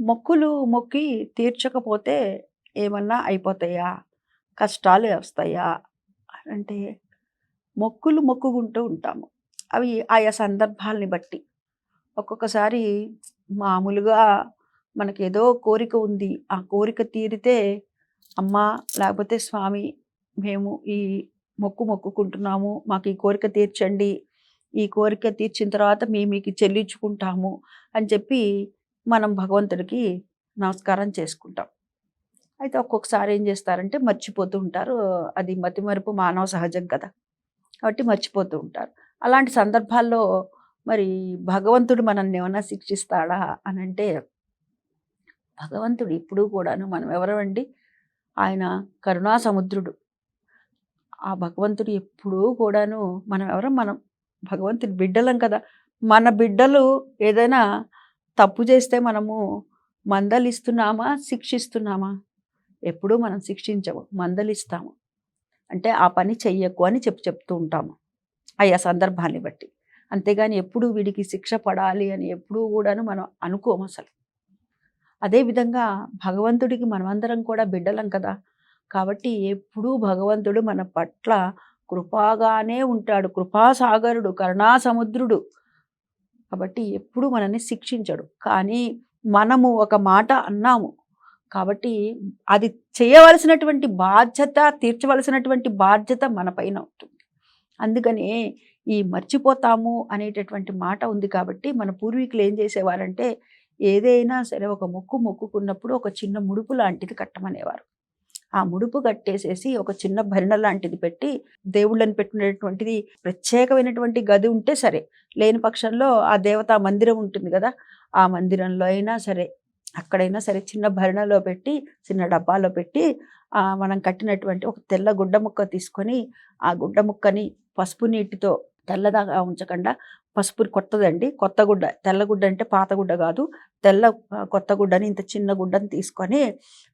మొక్కులు మొక్కి తీర్చకపోతే ఏమన్నా అయిపోతాయా? కష్టాలు వస్తాయా? అంటే మొక్కులు మొక్కుకుంటూ ఉంటాము. అవి ఆయా సందర్భాల్ని బట్టి. ఒక్కొక్కసారి మామూలుగా మనకి ఏదో కోరిక ఉంది. ఆ కోరిక తీరితే అమ్మ లేకపోతే స్వామి మేము ఈ మొక్కు మొక్కుకుంటున్నాము. మాకు ఈ కోరిక తీర్చండి. ఈ కోరిక తీర్చిన తర్వాత మేము మీకు చెల్లించుకుంటాము అని చెప్పి మనం భగవంతుడికి నమస్కారం చేసుకుంటాం. అయితే ఒక్కొక్కసారి ఏం చేస్తారంటే మర్చిపోతూ ఉంటారు. అది మతిమరుపు మానవ సహజం కదా! కాబట్టి మర్చిపోతూ ఉంటారు. అలాంటి సందర్భాల్లో మరి భగవంతుడు మనల్ని ఏమైనా శిక్షిస్తాడా అని అంటే భగవంతుడు ఇప్పుడు కూడాను మనం ఎవరమండి? ఆయన కరుణా సముద్రుడు. ఆ భగవంతుడు ఎప్పుడూ కూడాను మనం ఎవరం? మనం భగవంతుడి బిడ్డలం కదా! మన బిడ్డలు ఏదైనా తప్పు చేస్తే మనము మందలిస్తున్నామా? శిక్షిస్తున్నామా? ఎప్పుడూ మనం శిక్షించము. మందలిస్తాము. అంటే ఆ పని చెయ్యకు అని చెప్పి చెప్తూ ఉంటాము. ఆయా సందర్భాన్ని బట్టి. అంతేగాని ఎప్పుడు వీడికి శిక్ష పడాలి అని ఎప్పుడూ కూడాను మనం అనుకోము అసలు. అదేవిధంగా భగవంతుడికి మనమందరం కూడా బిడ్డలం కదా! కాబట్టి ఎప్పుడూ భగవంతుడు మన పట్ల కృపాగానే ఉంటాడు. కృపాసాగరుడు, కరుణా సముద్రుడు. కాబట్టి ఎప్పుడు మనల్ని శిక్షించడు. కానీ మనము ఒక మాట అన్నాము. కాబట్టి అది చేయవలసినటువంటి బాధ్యత, తీర్చవలసినటువంటి బాధ్యత మన పైన ఉంటుంది. అందుకనే ఈ మర్చిపోతాము అనేటటువంటి మాట ఉంది కాబట్టి మన పూర్వీకులు ఏం చేసేవారంటే ఏదైనా సరే ఒక మొక్కు మొక్కుకున్నప్పుడు ఒక చిన్న ముడుపు లాంటిది కట్టమనేవారు. ఆ ముడుపు కట్టేసేసి ఒక చిన్న భరిణ లాంటిది పెట్టి దేవుళ్ళని పెట్టినటువంటిది ప్రత్యేకమైనటువంటి గది ఉంటే సరే. లేని పక్షంలో ఆ దేవతా మందిరం ఉంటుంది కదా! ఆ మందిరంలో అయినా సరే అక్కడైనా సరే చిన్న భరిణలో పెట్టి చిన్న డబ్బాలో పెట్టి మనం కట్టినటువంటి ఒక తెల్ల గుడ్డ ముక్క తీసుకొని ఆ గుడ్డ ముక్కని పసుపు నీటితో తెల్లదాగా ఉంచకుండా పసుపు కొత్తదండి. కొత్త గుడ్డ. తెల్లగుడ్డ అంటే పాత గుడ్డ కాదు. తెల్ల కొత్త గుడ్డని ఇంత చిన్న గుడ్డని తీసుకొని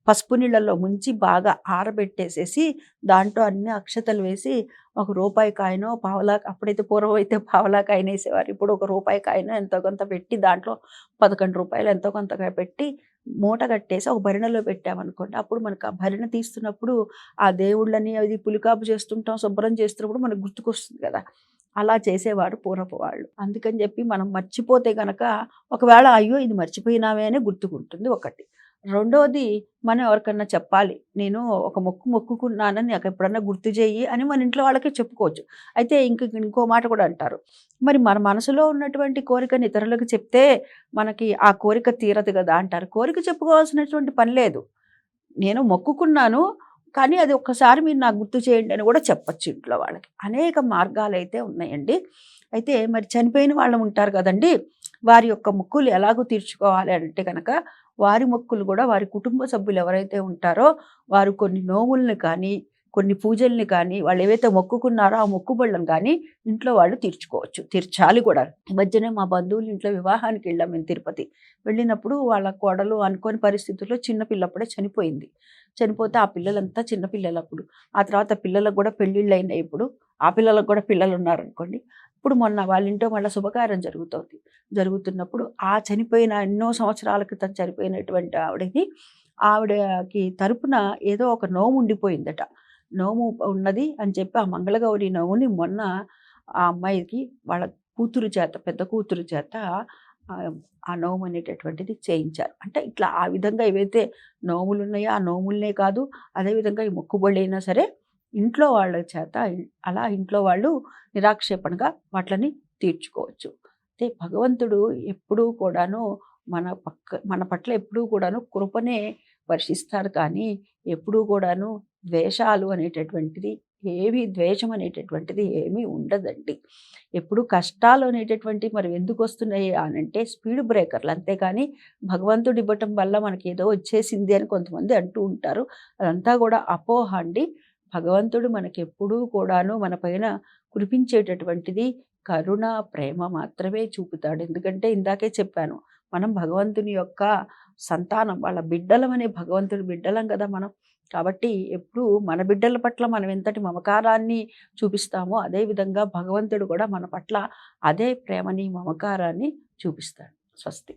పసుపు నీళ్ళల్లో ముంచి బాగా ఆరబెట్టేసేసి దాంట్లో అన్ని అక్షతలు వేసి ఒక రూపాయి కాయనో, పావలా అప్పుడైతే పూర్వం అయితే పావలా కాయనేసేవారు. ఇప్పుడు ఒక రూపాయి కాయనో ఎంతో కొంత పెట్టి దాంట్లో పదకొండు రూపాయలు ఎంతో కొంతగా పెట్టి మూట కట్టేసి ఒక భరిణలో పెట్టామనుకోండి. అప్పుడు మనకు ఆ భరిణ తీస్తున్నప్పుడు ఆ దేవుళ్ళని అది పులికాపు చేస్తుంటాం, శుభ్రం చేస్తున్నప్పుడు మనకు గుర్తుకొస్తుంది కదా! అలా చేసేవారు పూర్వపు వాళ్ళు. అందుకని చెప్పి మనం మర్చిపోతే గనక ఒకవేళ అయ్యో! ఇది మర్చిపోయినామే అని గుర్తుకుంటుంది ఒకటి. రెండోది మనం ఎవరికన్నా చెప్పాలి. నేను ఒక మొక్కు మొక్కుకున్నానని నాకు ఎప్పుడన్నా గుర్తు చెయ్యి అని మన ఇంట్లో వాళ్ళకి చెప్పుకోవచ్చు. అయితే ఇంక ఇంకో మాట కూడా అంటారు. మరి మన మనసులో ఉన్నటువంటి కోరికని ఇతరులకు చెప్తే మనకి ఆ కోరిక తీరదు కదా! అంటారు. కోరిక చెప్పుకోవాల్సినటువంటి పని లేదు. నేను మొక్కుకున్నాను. కానీ అది ఒక్కసారి మీరు నాకు గుర్తు చేయండి అని కూడా చెప్పొచ్చు ఇంట్లో వాళ్ళకి. అనేక మార్గాలు అయితే ఉన్నాయండి. అయితే మరి చనిపోయిన వాళ్ళు ఉంటారు కదండీ! వారి యొక్క మొక్కులు ఎలాగో తీర్చుకోవాలి అంటే కనుక వారి మొక్కులు కూడా వారి కుటుంబ సభ్యులు ఎవరైతే ఉంటారో వారు కొన్ని నోములను కానీ, కొన్ని పూజల్ని కానీ వాళ్ళు ఏవైతే మొక్కుకున్నారో ఆ మొక్కుబళ్ళను కానీ ఇంట్లో వాళ్ళు తీర్చుకోవచ్చు. తీర్చాలి కూడా. ఈ మధ్యనే మా బంధువులు ఇంట్లో వివాహానికి వెళ్ళాం మేము తిరుపతి. వెళ్ళినప్పుడు వాళ్ళ కోడలు అనుకోని పరిస్థితుల్లో చిన్న పిల్లప్పుడే చనిపోయింది. చనిపోతే ఆ పిల్లలంతా చిన్న పిల్లలప్పుడు. ఆ తర్వాత పిల్లలకు కూడా పెళ్ళిళ్ళయినాయి ఇప్పుడు. ఆ పిల్లలకు కూడా పిల్లలు ఉన్నారనుకోండి ఇప్పుడు మొన్న వాళ్ళ ఇంట్లో మళ్ళా శుభకార్యం జరుగుతుంది జరుగుతున్నప్పుడు ఆ చనిపోయిన ఎన్నో సంవత్సరాల క్రితం చనిపోయినటువంటి ఆవిడకి ఆవిడకి తరపున ఏదో ఒక నోము ఉండిపోయిందట. నోము ఉన్నది అని చెప్పి ఆ మంగళగౌరి నోముని మొన్న ఆ అమ్మాయికి వాళ్ళ కూతురు చేత పెద్ద కూతురు చేత ఆ నోము అనేటటువంటిది చేయించారు. అంటే ఇట్లా ఆ విధంగా ఏవైతే నోములున్నాయో ఆ నోములనే కాదు అదేవిధంగా ఈ అయినా సరే ఇంట్లో వాళ్ళ చేత అలా ఇంట్లో వాళ్ళు నిరాక్షేపణగా వాట్లని తీర్చుకోవచ్చు. అయితే భగవంతుడు ఎప్పుడూ కూడాను మన పక్క మన పట్ల ఎప్పుడూ కూడాను కృపనే వర్షిస్తారు కానీ ఎప్పుడూ కూడాను ద్వేషాలు అనేటటువంటిది ఏవి ద్వేషం అనేటటువంటిది ఏమీ ఉండదండి. ఎప్పుడు కష్టాలు అనేటటువంటి మరి ఎందుకు వస్తున్నాయి అనంటే స్పీడ్ బ్రేకర్లు అంతేగాని భగవంతుడు ఇవ్వటం వల్ల మనకి ఏదో వచ్చేసింది అని కొంతమంది అంటూ ఉంటారు. అదంతా కూడా అపోహ అండి. భగవంతుడు మనకెప్పుడూ కూడాను మన పైన కురిపించేటటువంటిది కరుణ, ప్రేమ మాత్రమే చూపుతాడు. ఎందుకంటే ఇందాకే చెప్పాను. మనం భగవంతుని యొక్క సంతానం. వాళ్ళ బిడ్డలం అనే భగవంతుడి బిడ్డలం కదా మనం. కాబట్టి ఎప్పుడూ మన బిడ్డల పట్ల మనం ఎంతటి మమకారాన్ని చూపిస్తామో అదే విధంగా భగవంతుడు కూడా మన పట్ల అదే ప్రేమని, మమకారాన్ని చూపిస్తాడు. స్వస్తి.